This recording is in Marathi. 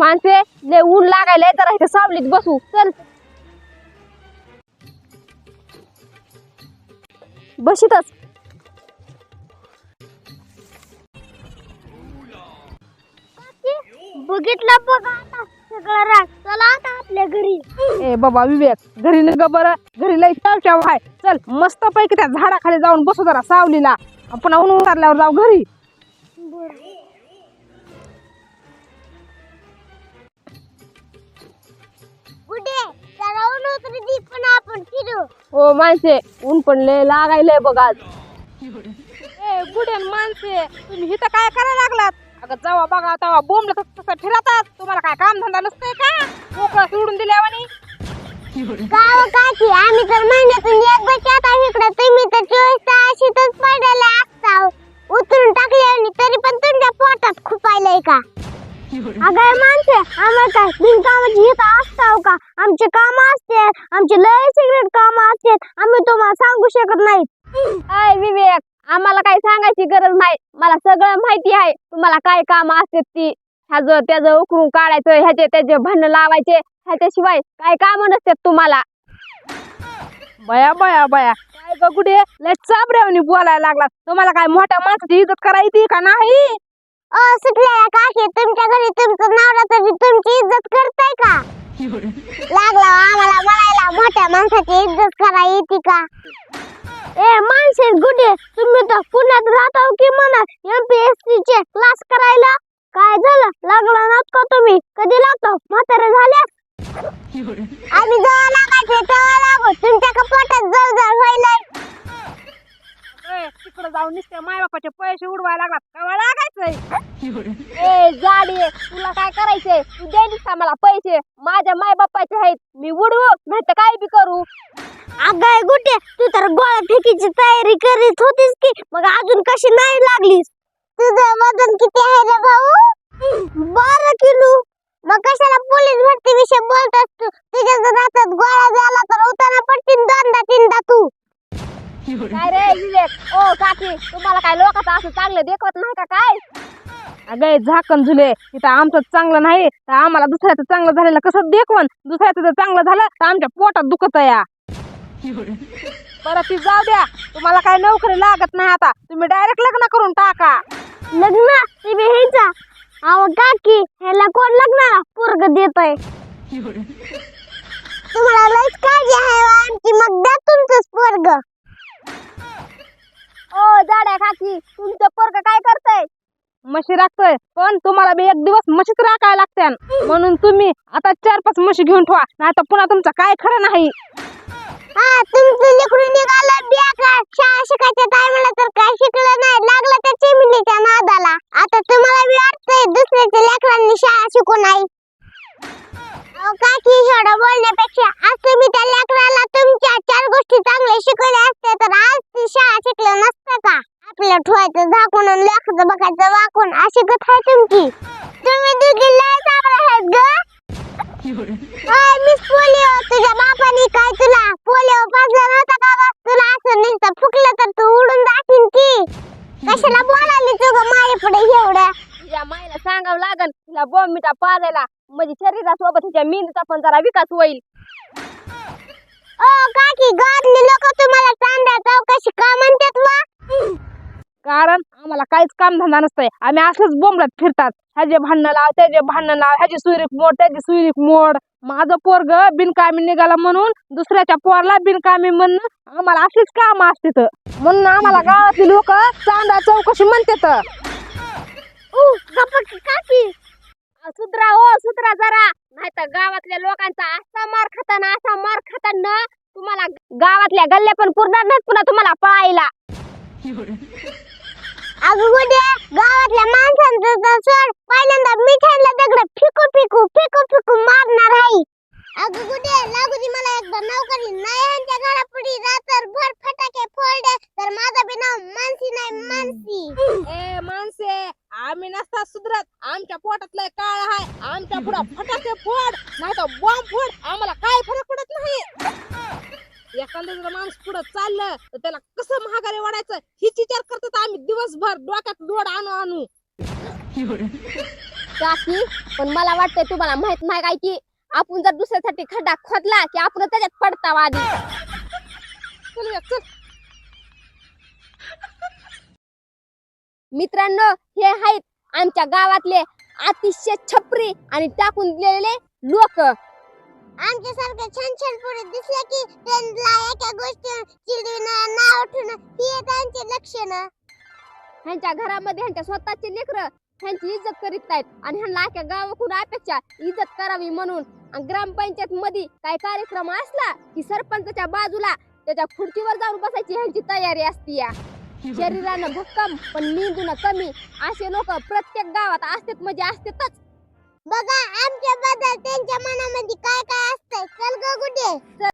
माणसे लय ऊन लागायला जरा इथे सावलीत बसू. चल. बशीतच. बघितलं बघा आता सगळं राग. चला आता आपल्या घरी. ए बाबा विवेक घरी न ग बरं. घरी लय चाव चाव आहे चल मस्त पैकी त्या झाडाखाली जाऊन बसू जरा सावलीला. आपण ऊन उतरल्यावर जाऊ घरी. कुठे उतरी दी पण आपण फिरू. हो माणसे ऊन पण लय लागायलंय बघ आज. ए गुडेन माणसे? तुम्ही इथं काय करायला लागलात? अगं जावा बघा तेव्हा बोंबलं तसं तसं फिरतात तुम्हाला काय काम धंदा नसतंय का? मोकळं सोडून दिल्यावानी गाव काकी आम्ही तर महिन्यातून एक बचत आहे इकडे. तुम्ही तर चोवीस तास पडलेला असता उतरून टाकले आणि तरी पण तुमच्या पोटात खुपायलंय का? अगं माणसे आम्हाला काय बिनकामाची इथं आमचे काम असते आमचे लय सिगरेट काम असते आम्ही तुम्हाला सांगू शकत नाही. अय विवेक आम्हाला काही सांगायची गरज नाही. मला सगळं माहिती आहे. तुम्हाला काय काम असतात ती? ह्याचं त्याचं उकरून काढायचं ह्याचे त्याचे भांडण लावायचे. ह्याच्याशिवाय काय काम नसतात तुम्हाला. बया बया बया. काय ग कुठे? लय चाबऱ्यावनी बोलायला लागला तुम्हाला काय मोठ्या माणसाची इज्जत करायची का नाही? ओ सुटल्या काकी तुमच्या घरी तुमचं नवरा तरी तुमची इज्जत करताय का? लागला आम्हाला म्हणायला मोठ्या माणसाची इज्जत करा येते का? ए माणसे गुडे तुम्ही तर पुण्यात राहता की म्हणा एमपीएससी चे क्लास करायला? काय झालं? लागला नात का तुम्ही? कधी लागतो म्हातारे झाल्या आम्ही जेव्हा लागायचे तेव्हा लागो. तुमच्या कपाटात जळ जळ व्हायला तिकडे जाऊन नुसते मायबापाचे पैसे उडवायला लागायचंय ए जाडी तुला काय करायचंय? तू द्यायलीस का मला पैसे. माझ्या माय बाप्पाचे आहेत. मी उडवू नाही तर काय बी करू. अगाय गुटे तू तर गोळा फेकीची तयारी करीत होतीस की मग अजून कशी नाही लागलीस? तुझं वजन किती आहे रे भाऊ बारा किलो मग कशाला पोलीस भरती विषयी बोलतोस तू तुझ्या जर हातात गोळा झाला तर उताना पडतील दोनदा तीनदा तू काय रे विवेक ओ काकी तुम्हाला काय लोकांचं असं चांगलं देखवत नाही का काय? अगं झाकण झुले इथं आमचं चांगलं नाही तर आम्हाला दुसऱ्याचं चांगलं झालेलं कसं देखवण? दुसऱ्याचं जर चांगलं झालं तर आमच्या पोटात दुखत या. बरं ती जाऊ द्या तुम्हाला काय नोकरी लागत नाही आता तुम्ही डायरेक्ट लग्न करून टाका. लग्न? अहो काकी ह्याला कोण लग्नाला पोरग देतोय. तुम्हाला लयच काळजी आहे हो आमची मग द्या तुमचंच पोरग. ओ जाड्या खाकी तुमचं पोरग काय करतय? म्हशी राखतोय. पण तुम्हाला बी एक दिवस म्हशीच राखायला लागते म्हणून तुम्ही आता चार पाच म्हशी घेऊन ठेवा. नाही तर पुन्हा तुमचं काय खरं नाही. हा तुमचं लेकरू निघालं बेकार शाळा शिकायच्या ठेवायचं झाकून आणि लेकरं बघायचं वाकून. अशी कथा आहे तुमची. तुम्ही दोघी लय चांगले आहेत ग. मिस पोलिओ तुझ्या बापाने काय तुला? पोलिओ पाजला नव्हता का बा? तुला असं नुसतं फुकलं तर तू उडून जाशील की? कशाला बोलाली तू ग माये पुढे एवढं तिच्या माईला सांगावं लागल तिला बॉम्ब मिठा पाजायला. म्हणजे शरीरासोबत तिच्या मेंदूचा पण जरा विकास होईल. ओ काकी गावातली लोक तुम्हाला चांदा चौकशी का कारण आम्हाला काहीच काम धंदा नसतंय. आम्ही असंच बोंबलत फिरतात. ह्याचे भांडणं लाव त्याचे भांडणं लाव ह्याची सुईरीक मोड त्याची सुईरीक मोड. माझं पोरग बिनकामी निघाला म्हणून दुसऱ्याच्या पोरला बिनकामी म्हणून आम्हाला अशीच काम असते म्हणून आम्हाला गावातली लोक चांदा चौकशी म्हणतात. काकी सुधरा हो सुधरा जरा. नाही तर गावातल्या लोकांचा असा मार खाताना असा मार खाताना तुम्हाला गावातल्या गल्ल्या पण पुरणार नाहीत पुन्हा तुम्हाला पळायला अगं गुडे गावातल्या माणसांचं तर सोड पहिल्यांदा मिठाईला दगड फिकू फिकू फिकू फिकू मारणार आहे. अगं गुडे लागू दे मला एकदा नोकरी. नाही यांच्या घरापुढे रात्र भर फटाके फोडले तर माझं बी नाव मानसी नाही मानसी. ए माणसे आम्ही नसता सुधरत. आमच्या पोटातलं काळ आहे. आमच्या पुढं फटाके फोड नाही तर बॉम्ब फोड. आम्हाला एखादा जर माणूस पुढं चाललं तर त्याला कसं महागारी वाढायचं? हिच विचार करतात आम्ही दिवसभर डोक्यात लोड आणू आणू. काकी पण मला वाटतंय तुम्हाला माहीत नाही काय की आपण जर दुसऱ्यासाठी खड्डा खोदला की आपण त्याच्यात पडतावा आधी. चल ग, चल. मित्रांनो हे आहेत आमच्या गावातले अतिशय छपरी आणि टाकून दिलेले लोक. आमच्यासारखे छान छान पोरं दिसले की त्यांना एका गोष्टी चिडविणं नाव ठेवणं ही त्यांची लक्षणं ह्यांच्या घरामध्ये ह्यांच्या स्वतःचे लेकर ह्यांची इज्जत करीत नाहीत आणि ह्यांना अख्या गावाकडून अपेक्षा इज्जत करावी म्हणून. ग्रामपंचायत मध्ये काय कार्यक्रम असला की सरपंचाच्या बाजूला त्याच्या खुर्चीवर जाऊन बसायची ह्यांची तयारी असती या. शरीरानं भक्कम पण मेंदून कमी. असे लोक प्रत्येक गावात असतात म्हणजे असतातच. बघा आमच्या बद्दल त्यांच्या मनामध्ये काय काय चल ग गुडे